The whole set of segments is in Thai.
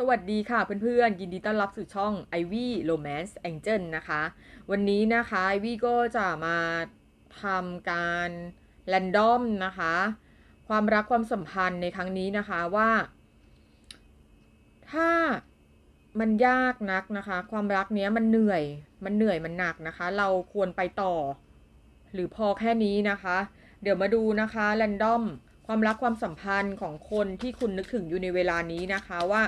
สวัสดีค่ะเพื่อนๆ ยินดีต้อนรับสู่ช่อง Ivy Romance Angel นะคะ วันนี้นะคะ Ivy ก็จะมาทำการแรนดอมนะคะ ความรักความสัมพันธ์ในครั้งนี้นะคะว่า ถ้ามันยากนักนะคะ ความรักเนี้ยมันเหนื่อยมันเหนื่อยมันหนักนะคะ เราควรไปต่อ หรือพอแค่นี้นะคะ เดี๋ยวมาดูนะคะแรนดอมความรักความสัมพันธ์ของคนที่คุณนึกถึงอยู่ในเวลานี้นะคะว่า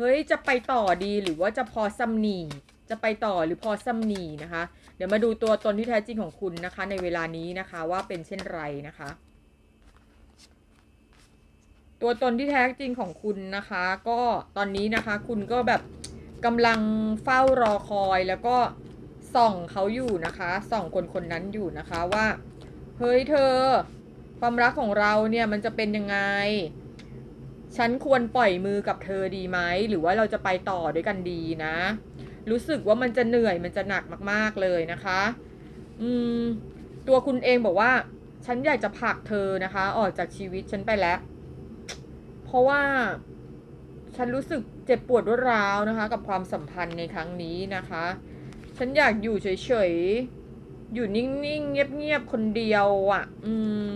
เฮ้ย จะไปต่อดีหรือว่าจะพอซัมนีจะไปต่อหรือพอซัมนีนะคะ เดี๋ยวมาดูตัวตนที่แท้จริงของคุณนะคะ ในเวลานี้นะคะว่าเป็นเช่นไรนะคะ ตัวตนที่แท้จริงของคุณนะคะ ก็ตอนนี้นะคะ คุณก็แบบกำลังเฝ้ารอคอยแล้วก็ส่องเขาอยู่นะคะส่องคนคนนั้นอยู่นะคะว่า เฮ้ยเธอ ความรักของเราเนี่ยมันจะเป็นยังไง ฉันควรปล่อยมือกับเธอดีไหม หรือว่าเราจะไปต่อด้วยกันดีนะ รู้สึกว่ามันจะเหนื่อยมันจะหนักมากๆเลยนะคะ อืม ตัวคุณเองบอกว่า ฉันอยากจะผลักเธอนะคะ ออกจากชีวิตฉันไปแล้ว เพราะว่า ฉันรู้สึกเจ็บปวดรวดร้าวนะคะ กับความสัมพันธ์ในครั้งนี้นะคะ ฉันอยากอยู่เฉยๆ อยู่นิ่งๆ เงียบๆ คนเดียวอะ่ะ อืม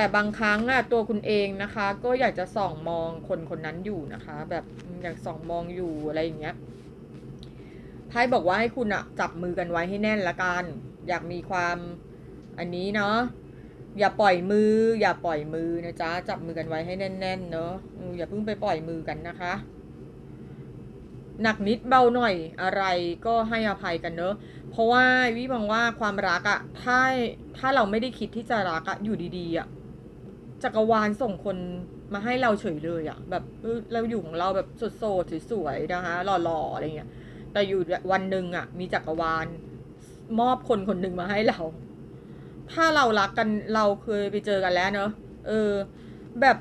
แต่บางครั้งอะตัวคุณเองนะคะ ก็อยากจะส่องมองคนคนนั้นอยู่นะคะ แบบอยากส่องมองอยู่อะไรอย่างเงี้ยไพ่บอกว่าให้คุณอะจับมือกันไว้ให้แน่นละกัน อยากมีความอันนี้เนาะอย่าปล่อยมือ อย่าปล่อยมือนะจ๊ะจับมือกันไว้ให้แน่น ๆ เนาะอย่าเพิ่งไปปล่อยมือกันนะคะหนักนิดเบาหน่อยอะไรก็ให้อภัยกันเนอะ เพราะว่าวิมองว่าความรักอะถ้าถ้าเราไม่ได้คิดที่จะรักอะอยู่ดีๆอะ จักรวาลส่งคนมาให้เราเฉยเลยอะแบบเราอยู่ของเราแบบโสดๆสวยๆนะคะหล่อๆอะไรเงี้ยแต่อยู่วันหนึ่งอะมีจักรวาลมอบคนคนหนึ่งมาให้เรา ถ้าเรารักกันเราเคยไปเจอกันแล้วเนอะเออ แบบ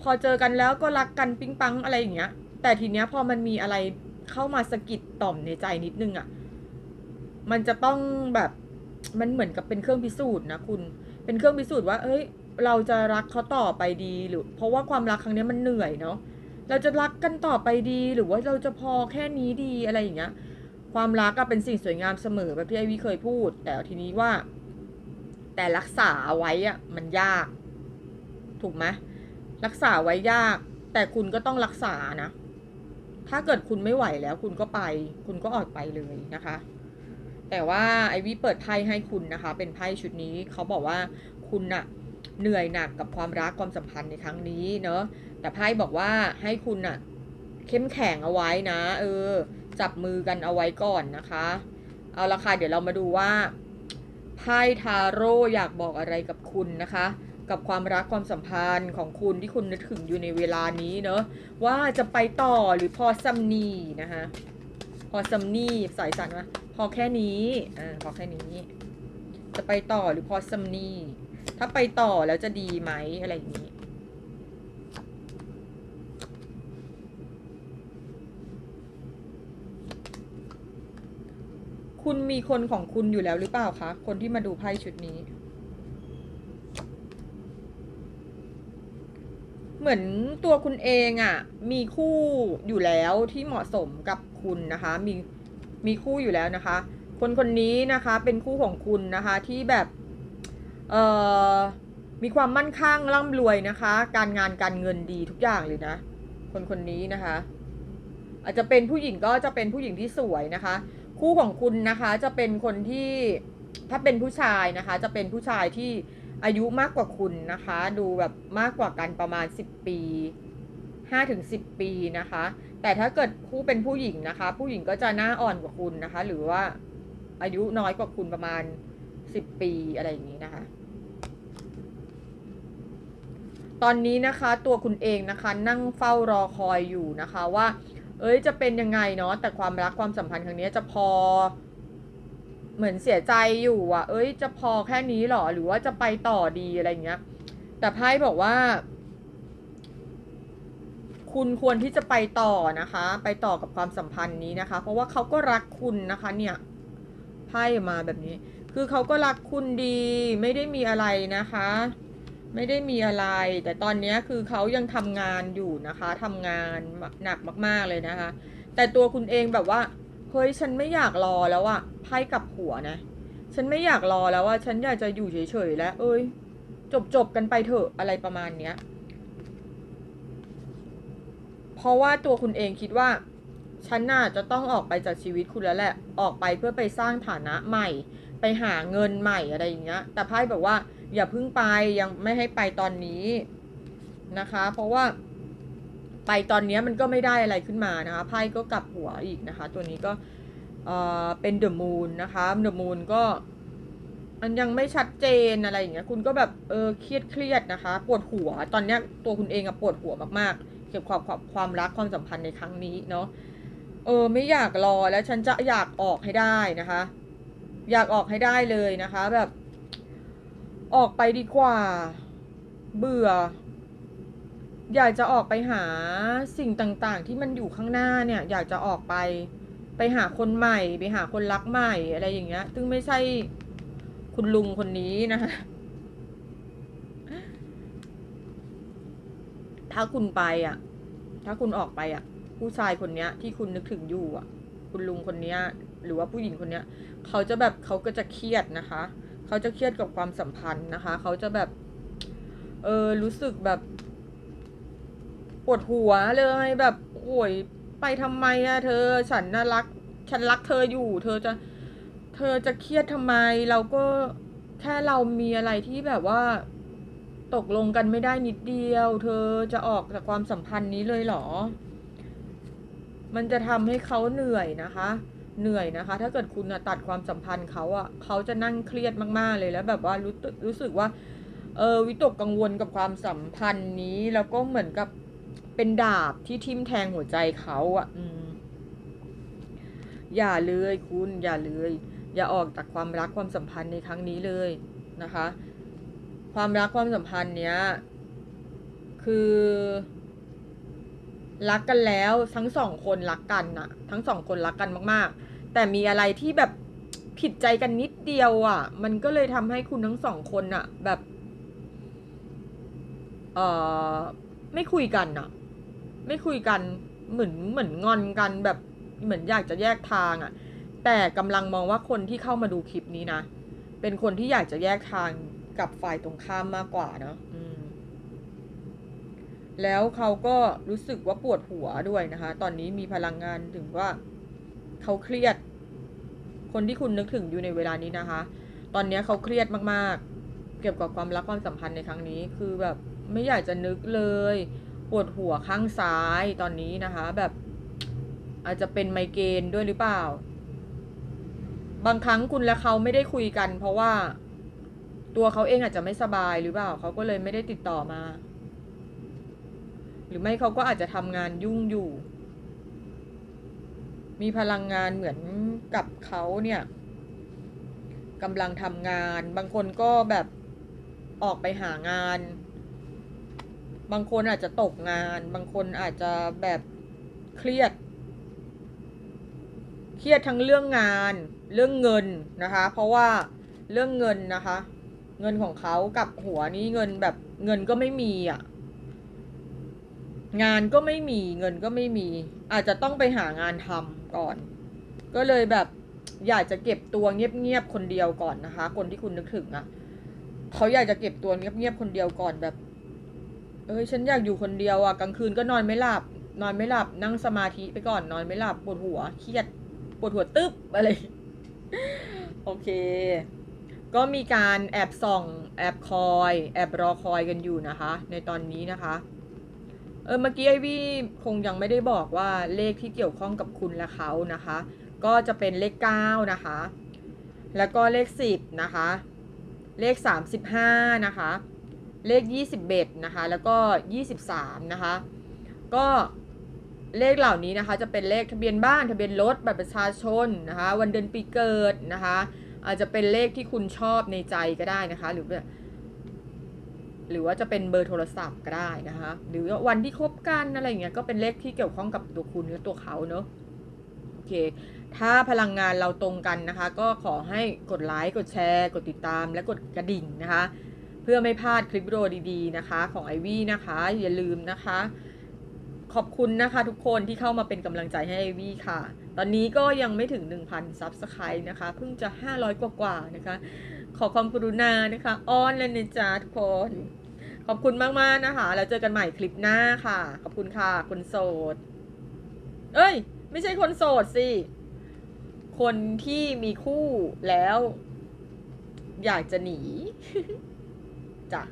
พอเจอกันแล้วก็รักกันปิ๊งปังอะไรอย่างเงี้ย แต่ทีเนี้ยพอมันมีอะไรเข้ามาสะกิดต่อมในใจนิดนึงอะมันจะต้องแบบมันเหมือนกับเป็นเครื่องพิสูจน์นะคุณ เป็นเครื่องพิสูจน์ว่า เอ้ย เราจะรักเขาต่อไปดีหรือ เพราะว่าความรักครั้งนี้มันเหนื่อยเนาะเราจะรักกันต่อไปดีหรือว่าเราจะพอแค่นี้ดีอะไรอย่างเงี้ย ความรักก็เป็นสิ่งสวยงามเสมอแบบที่ไอวิเคยพูด แต่ทีนี้ว่า แต่รักษาไว้อะมันยาก ถูกไหมรักษาไว้ยาก แต่คุณก็ต้องรักษานะ ถ้าเกิดคุณไม่ไหวแล้ว คุณก็ไป คุณก็ออกไปเลยนะคะ แต่ว่าไอวิเปิดไพ่ให้คุณนะคะ เป็นไพ่ชุดนี้เขาบอกว่าคุณน่ะ เหนื่อยหนักกับความรักความสัมพันธ์ในครั้งนี้เนอะแต่ไพ่บอกว่าให้คุณน่ะเข้มแข็งเอาไว้นะ เออ จับมือกันเอาไว้ก่อนนะคะ เอาละค่ะเดี๋ยวเรามาดูว่าไพ่ทาโร่อยากบอกอะไรกับคุณนะคะ กับความรักความสัมพันธ์ของคุณที่คุณนึกถึงอยู่ในเวลานี้เนอะว่าจะไปต่อหรือพอซัมนีนะคะพอซัมนี่สายสันว่าพอแค่นี้อ่าพอแค่นี้ จะไปต่อหรือพอซัมนี่ ถ้าไปต่อแล้วจะดีไหมอะไรอย่างนี้ คุณมีคนของคุณอยู่แล้วหรือเปล่าคะ คนที่มาดูไพ่ชุดนี้ เหมือนตัวคุณเองอะ่ะ มีคู่อยู่แล้วที่เหมาะสมกับคุณนะคะ มีมีคู่อยู่แล้วนะคะ คนคนนี้นะคะเป็นคู่ของคุณนะคะที่แบบ มีความมั่นคงร่ำรวยนะคะ การงานการเงินดีทุกอย่างเลยนะ คนคนนี้นะคะ อาจจะเป็นผู้หญิงก็จะเป็นผู้หญิงที่สวยนะคะ คู่ของคุณนะคะจะเป็นคนที่ถ้าเป็นผู้ชายนะคะ จะเป็นผู้ชายที่อายุมากกว่าคุณนะคะ ดูแบบมากกว่ากันประมาณ 10 ปี5ถึง10 ปีนะคะ แต่ถ้าเกิดคู่เป็นผู้หญิงนะคะ ผู้หญิงก็จะหน้าอ่อนกว่าคุณนะคะ หรือว่าอายุน้อยกว่าคุณประมาณ 10 ปีอะไรอย่างนี้นะคะ ตอนนี้นะคะตัวคุณเองนะคะนั่งเฝ้ารอคอยอยู่นะคะว่า เอ้ยจะเป็นยังไงเนาะแต่ความรักความสัมพันธ์ครั้งนี้จะพอ เหมือนเสียใจอยู่อะเอ้ย จะพอแค่นี้หรอหรือว่าจะไปต่อดีอะไรเงี้ย แต่ไพ่บอกว่า คุณควรที่จะไปต่อนะคะ ไปต่อกับความสัมพันธ์นี้นะคะ เพราะว่าเขาก็รักคุณนะคะ เนี่ยไพ่มาแบบนี้ คือเขาก็รักคุณดีไม่ได้มีอะไรนะคะ ไม่ได้มีอะไร แต่ตอนนี้คือเขายังทำงานอยู่นะคะทำงานหนักมาก ๆเลยนะคะ แต่ตัวคุณเองแบบว่าเฮ้ยฉันไม่อยากรอแล้วอะไพ่กลับหัวนะ ฉันไม่อยากรอแล้วว่าฉันอยากจะอยู่เฉยๆแล้ว เอ้ย จบจบกันไปเถอะอะไรประมาณเนี้ย เพราะว่าตัวคุณเองคิดว่าฉันน่าจะต้องออกไปจากชีวิตคุณแล้วแหละ ออกไปเพื่อไปสร้างฐานะใหม่ ไปหาเงินใหม่อะไรอย่างเงี้ย แต่ไพ่บอกว่า อย่าเพิ่งไปยังไม่ให้ไปตอนนี้นะคะ เพราะว่าไปตอนนี้มันก็ไม่ได้อะไรขึ้นมานะคะไพ่ก็กลับหัวอีกนะคะ ตัวนี้ก็เออเป็นเดอะมูนนะคะเดอะมูนก็มันยังไม่ชัดเจนอะไรอย่างเงี้ยคุณก็แบบเออเครียดเครียดนะคะ ปวดหัวตอนเนี้ยตัวคุณเองอะปวดหัวมากๆ เกี่ยวกับความความรักความสัมพันธ์ในครั้งนี้เนาะเออไม่อยากรอแล้วฉันจะอยากออกให้ได้นะคะ อยากออกให้ได้เลยนะคะ แบบ ออกไปดีกว่า เบื่อ อยากจะออกไปหาสิ่งต่างๆ ที่มันอยู่ข้างหน้าเนี่ย อยากจะออกไป ไปหาคนใหม่ ไปหาคนรักใหม่อะไรอย่างเงี้ย ซึ่งไม่ใช่คุณลุงคนนี้นะคะถ้าคุณไปอะ ถ้าคุณออกไปอะ ผู้ชายคนเนี้ย ที่คุณนึกถึงอยู่อะ คุณลุงคนเนี้ยหรือว่าผู้หญิงคนเนี้ยเขาจะแบบเขาก็จะเครียดนะคะ เขาจะเครียดกับความสัมพันธ์นะคะ เขาจะแบบเออรู้สึกแบบปวดหัวเลยแบบโอยไปทำไมอะเธอฉันน่ารัก ฉันรักเธออยู่ เธอจะ เธอจะเครียดทำไม เราก็แค่เรามีอะไรที่แบบว่า ตกลงกันไม่ได้นิดเดียว เธอจะออกจากความสัมพันธ์นี้เลยเหรอ มันจะทำให้เขาเหนื่อยนะคะ เหนื่อยนะคะ ถ้าเกิดคุณตัดความสัมพันธ์เขาอะเขาจะนั่งเครียดมากๆเลยแล้วแบบว่ารู้รู้สึกว่าเออวิตกกังวลกับความสัมพันธ์นี้แล้วก็เหมือนกับเป็นดาบที่ทิ่มแทงหัวใจเขาอะอืมอย่าเลยคุณอย่าเลย อย่าออกจากความรักความสัมพันธ์ในครั้งนี้เลยนะคะ ความรักความสัมพันธ์เนี้ยคือ รักกันแล้วทั้งสองคนรักกันน่ะทั้งสองคนรักกันมากๆ แต่มีอะไรที่แบบผิดใจกันนิดเดียวอะมันก็เลยทำให้คุณทั้งสองคนอะแบบเออไม่คุยกันอะไม่คุยกันเหมือนเหมือนงอนกันแบบเหมือนอยากจะแยกทางอะแต่กำลังมองว่าคนที่เข้ามาดูคลิปนี้นะ เป็นคนที่อยากจะแยกทางกับฝ่ายตรงข้ามมากกว่าเนอะ แล้วเขาก็รู้สึกว่าปวดหัวด้วยนะคะ ตอนนี้มีพลังงานถึงว่าเขาเครียด คนที่คุณนึกถึงอยู่ในเวลานี้นะคะ ตอนนี้เขาเครียดมากๆ เกี่ยวกับความรักความสัมพันธ์ในครั้งนี้ คือแบบไม่อยากจะนึกเลย ปวดหัวข้างซ้ายตอนนี้นะคะ แบบอาจจะเป็นไมเกรนด้วยหรือเปล่า บางครั้งคุณและเขาไม่ได้คุยกัน เพราะว่าตัวเขาเองอาจจะไม่สบายหรือเปล่า เขาก็เลยไม่ได้ติดต่อมา หรือไม่เขาก็อาจจะทำงานยุ่งอยู่ มีพลังงานเหมือนกับเขาเนี่ยกำลังทำงาน บางคนก็แบบออกไปหางาน บางคนอาจจะตกงาน บางคนอาจจะแบบเครียด เครียดทั้งเรื่องงาน เรื่องเงินนะคะ เพราะว่าเรื่องเงินนะคะ เงินของเขากับหัวนี้เงินแบบเงินก็ไม่มีอะ งานก็ไม่มีเงินก็ไม่มี อาจจะต้องไปหางานทำก่อน ก็เลยแบบอยากจะเก็บตัวเงียบๆคนเดียวก่อนนะคะ คนที่คุณนึกถึงอะ่ะเขาอยากจะเก็บตัวเงียบๆคนเดียวก่อนแบบเอ้ยฉันอยากอยู่คนเดียวอะ่ะกลางคืนก็นอนไม่หลับ นอนไม่หลับ นั่งสมาธิไปก่อนนอนไม่หลับปวดหัวเครียดปวดหัวตึ๊บอะไรโอเค ก็มีการแอบส่อง แอบคอย แอบรอคอยกันอยู่นะคะ ในตอนนี้นะคะ เออเมื่อกี้ไอวี่คงยังไม่ได้บอกว่าเลขที่เกี่ยวข้องกับคุณและเขานะคะ ก็จะเป็นเลข 9 นะคะ แล้วก็เลข 10 นะคะ เลข 35 นะคะ เลข 21 นะคะ แล้วก็ 23 นะคะ ก็เลขเหล่านี้นะคะจะเป็นเลขทะเบียนบ้านทะเบียนรถบัตรประชาชนนะคะ วันเดือนปีเกิดนะคะ อาจจะเป็นเลขที่คุณชอบในใจก็ได้นะคะ หรือ หรือว่าจะเป็นเบอร์โทรศัพท์ก็ได้นะคะ หรือว่าวันที่คบกันอะไรอย่างเงี้ยก็เป็นเลขที่เกี่ยวข้องกับตัวคุณและตัวเขาเนอะโอเค ถ้าพลังงานเราตรงกันนะคะ ก็ขอให้กดไลค์กดแชร์ กดติดตามและกดกระดิ่งนะคะ เพื่อไม่พลาดคลิปวิดีโอดีๆนะคะ ของไอวี่นะคะ อย่าลืมนะคะ ขอบคุณนะคะทุกคนที่เข้ามาเป็นกำลังใจให้ไอวี่ค่ะ ตอนนี้ก็ยังไม่ถึง 1,000ซับสไครต์นะคะเพิ่งจะ 500 กว่าๆนะคะ ขอความกรุณานะคะ อ้อนเลยนะจ๊ะทุกคน ขอบคุณมากๆนะคะ แล้วเจอกันใหม่คลิปหน้าค่ะ ขอบคุณค่ะ คนโสด เอ้ย ไม่ใช่คนโสดสิ คนที่มีคู่แล้ว อยากจะหนีจ้ะ